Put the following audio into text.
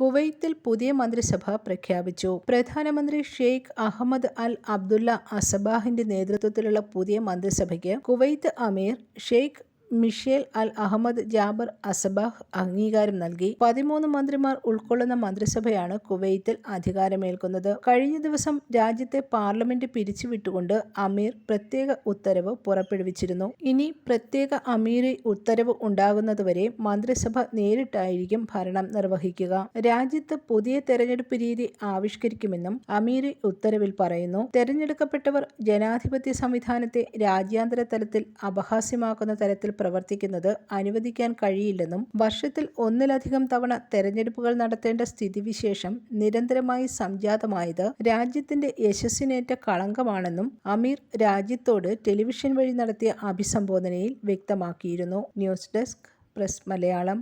കുവൈത്തിൽ പുതിയ മന്ത്രിസഭ പ്രഖ്യാപിച്ചു. പ്രധാനമന്ത്രി ഷെയ്ഖ് അഹമ്മദ് അൽ അബ്ദുള്ള അസബാഹിന്റെ നേതൃത്വത്തിലുള്ള പുതിയ മന്ത്രിസഭയ്ക്ക് കുവൈത്ത് അമീർ Sheikh Mishal Al Ahmad Jaber Assabah അംഗീകാരം നൽകി. പതിമൂന്ന് മന്ത്രിമാർ ഉൾക്കൊള്ളുന്ന മന്ത്രിസഭയാണ് കുവൈത്തിൽ അധികാരമേൽക്കുന്നത്. കഴിഞ്ഞ ദിവസം രാജ്യത്തെ പാർലമെന്റ് പിരിച്ചുവിട്ടുകൊണ്ട് അമീർ പ്രത്യേക ഉത്തരവ് പുറപ്പെടുവിച്ചിരുന്നു. ഇനി പ്രത്യേക അമീറി ഉത്തരവ് ഉണ്ടാകുന്നതുവരെ മന്ത്രിസഭ നേരിട്ടായിരിക്കും ഭരണം നിർവഹിക്കുക. രാജ്യത്ത് പുതിയ തെരഞ്ഞെടുപ്പ് രീതി ആവിഷ്കരിക്കുമെന്നും അമീറി ഉത്തരവിൽ പറയുന്നു. തെരഞ്ഞെടുക്കപ്പെട്ടവർ ജനാധിപത്യ സംവിധാനത്തെ രാജ്യാന്തര തലത്തിൽ അപഹാസ്യമാക്കുന്ന തരത്തിൽ പ്രവർത്തിക്കുന്നത് അനുവദിക്കാൻ കഴിയില്ലെന്നും വർഷത്തിൽ ഒന്നിലധികം തവണ തെരഞ്ഞെടുപ്പുകൾ നടത്തേണ്ട സ്ഥിതിവിശേഷം നിരന്തരമായി സംജാതമായത് രാജ്യത്തിന്റെ യശസ്സിനേറ്റ കളങ്കമാണെന്നും അമീർ രാജ്യത്തോട് ടെലിവിഷൻ വഴി നടത്തിയ അഭിസംബോധനയിൽ വ്യക്തമാക്കിയിരുന്നു. News desk press Malayalam.